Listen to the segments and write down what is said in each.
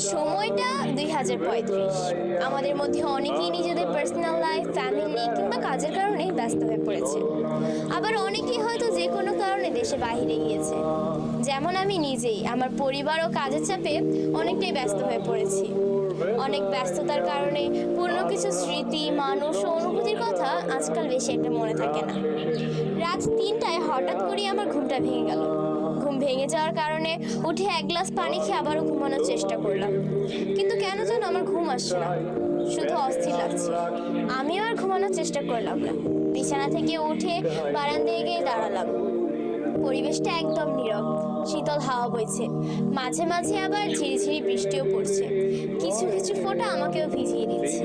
সময়টা দুই হাজার পঁয়ত্রিশ। আমাদের মধ্যে অনেকেই নিজেদের পার্সোনাল লাইফ ফ্যামিলি কিংবা কাজের কারণে ব্যস্ত হয়ে পড়েছে। আবার অনেকেই হয়তো যে কোনো কারণে দেশে বাইরে গিয়েছে। যেমন আমি নিজেই, আমার পরিবার ও কাজের চাপে অনেকটাই ব্যস্ত হয়ে পড়েছি। অনেক ব্যস্ততার কারণে পুরনো কিছু স্মৃতি, মানুষ ও অনুভূতির কথা আজকাল বেশি একটা মনে থাকে না। রাত তিনটায় হঠাৎ করেই আমার ঘুমটা ভেঙে গেল। ঘুম ভেঙে যাওয়ার কারণে উঠে এক গ্লাস পানি খেয়ে আবারও ঘুমানোর চেষ্টা করলাম। কিন্তু কেন যেন আমার ঘুম আসছে না। শুধু অস্থির লাগছে। আমিও আর ঘুমানোর চেষ্টা করলাম না। বিছানা থেকে উঠে বারান্দায় গিয়ে দাঁড়ালাম। পরিবেশটা একদম নীরব। শীতল হাওয়া বইছে। মাঝে মাঝে আবার ঝিরিঝিরি বৃষ্টিও পড়ছে। কিছু কিছু ফোঁটা আমাকেও ভিজিয়ে দিচ্ছে।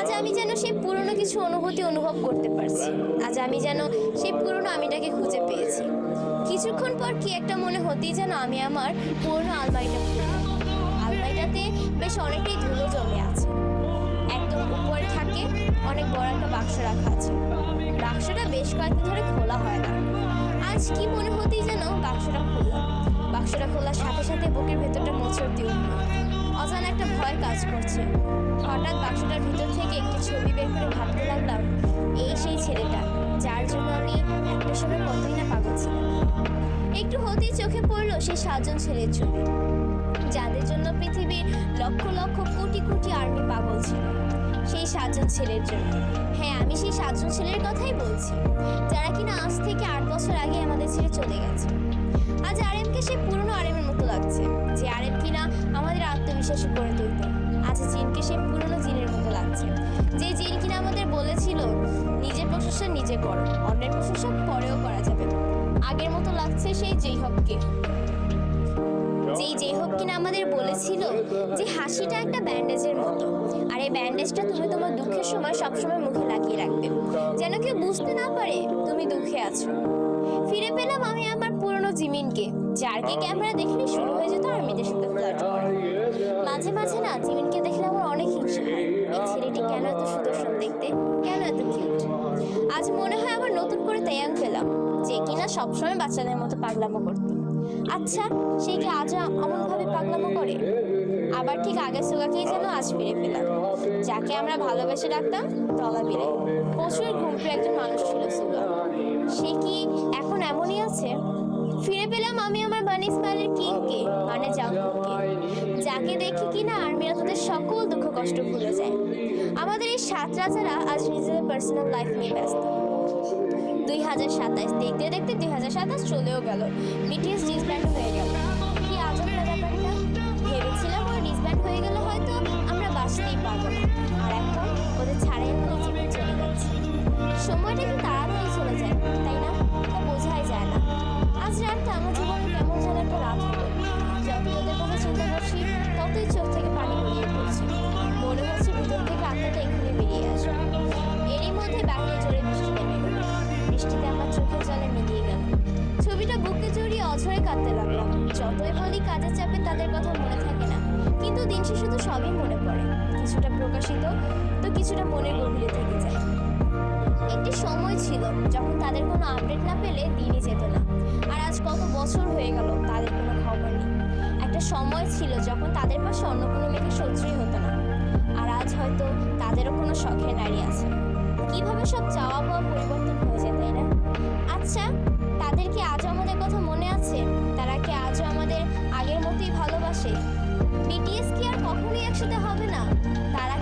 আজ আমি যেন সেই পুরনো কিছু অনুভূতি অনুভব করতে পারছি। আজ আমি যেন সেই পুরনো আমিটাকে খুঁজে পেয়েছি। কিছুক্ষণ পর কি একটা মনে হতেই যেন আমি আমার পুরনো আলমারিটা আলমারিটাতে বেশ অনেকটাই ধুলো জমে আছে। একদম উপরে থাকে অনেক বড় একটা বাক্স রাখা আছে। বাক্সটা বেশ কয়েকদিন ধরে খোলা হয় না। আজ কি মনে হতেই যেন বাক্সটা খোলা। বাক্সটা খোলার সাথে সাথে বুকের ভেতরটা মোচড় দিয়ে উঠল। অজানা একটা ভয় কাজ করছে। হঠাৎ বাক্সটার ভিতর থেকে একটি ছবি বের করে ভাবতে লাগলাম, এই সেই ছেলেটা, যার জন্য আমি পড়ল সেই সাতজন ছেলের ছবি যাদের জন্য পৃথিবীর লক্ষ লক্ষ কোটি কোটি আর্মি পাগল ছিল, সেই সাতজন ছেলের জন্য। হ্যাঁ আমি সেই সাতজন ছেলের কথাই বলছি, যারা কিনা আজ থেকে আট বছর আগে আমাদের ছেড়ে চলে গেছে। আজ আরএমকে সে পুরনো আরএমের মতো লাগছে, যে আরএম কিনা আমাদের আত্মবিশ্বাসী করে তুলত আজ জিনকে সে পুরনো জিনের মতো লাগছে, যে জিন কিনা আমাদের বলেছিল, নিজের প্রশংসা নিজে করো, অন্যের প্রশংসা যাবে আগের মতো লাগছে সেই যেই হককে যেই যে হোক কিনা আমাদের বলেছিল যে হাসিটা একটা ব্যান্ডেজের মতো। আর এই ব্যান্ডেজটা তুমি তোমার দুঃখের সময় সবসময় মুখে লাগিয়ে রাখবে। যেন কেউ বুঝতে না পারে তুমি দুঃখে আছো। ফিরে পেলাম আমি আমার পুরনো জিমিনকে যারকে ক্যামেরা দেখলে শুরু হয়ে যেত আর্মিদের সাথে ফ্লার্ট মাঝে মাঝে না, জিমিনকে দেখলে আমার অনেক হিংসা হয়। এই ছেলেটি কেন এত সুদর্শন দেখতে? কেন এত কিউট আজ মনে হয় আবার নতুন করে তেয়াং পেলাম যে কিনা সবসময় বাচ্চাদের মতো পাগলামো করতো। আচ্ছা সে কি আজও এমনভাবে পাগলামো করে? আবার ঠিক আগের সুগাকেই যেন আজ ফিরে পেলাম। যাকে আমরা ভালোবেসে ডাকতাম, তলা বিলে। প্রচুর ঘুমটু একজন মানুষ ছিল সুগা। সে কি এখন এমনই আছে? ফিরে পেলাম আমি আমার বানি স্মাইলের কিংকে মানে জাঙ্কুকে যাকে দেখি কিনা আর্মিরা তাদের সকল দুঃখ কষ্ট ভুলে যায়। আমাদের এই সাত রাজারা আজ নিজেদের পার্সোনাল লাইফ নিয়ে ব্যস্ত। দুই হাজার সাতাশ, দেখতে দেখতে দুই হাজার সাতাশ চলেও গেল। বিটিএস ডিসব্যান্ড হয়ে গেল। কি আজব ব্যাপারটা? ভেবেছিলাম ওরা ডিসব্যান্ড হয়ে গেলে হয়তো আমরা বাঁচতেই পারব না। আর এখন ওদের ছাড়াই আমাদের জীবন চলে যাচ্ছে। সময়টা কি তাড়াতাড়ি চলে যায়, তাই না? তা বোঝাই যায় না। আজ রাতটা আমার জীবনে কেমন যেন একটা রাত হলো। যত ওদের কথা চিন্তা করছি, ততই চোখ থেকে কাঁদতে লাগলাম যতই বলি কাজের চাপে তাদের কথা মনে থাকে না, কিন্তু দিন শেষে তো সবই মনে পড়ে। কিছুটা প্রকাশিত, তো কিছুটা মনের গভীরে থেকে যায়। একটি সময় ছিল যখন তাদের কোনো আপডেট না পেলে দিনই যেত না। আর আজ কত বছর হয়ে গেল তাদের কোনো খবর নেই। একটা সময় ছিল যখন তাদের পাশে অন্য কোনো মেয়েকে সহ্যই হতো না। আর আজ হয়তো তাদেরও কোনো শখের নারী আছে। কীভাবে সব চাওয়া পাওয়া পরিবর্তন একসাথে হবে না। তারা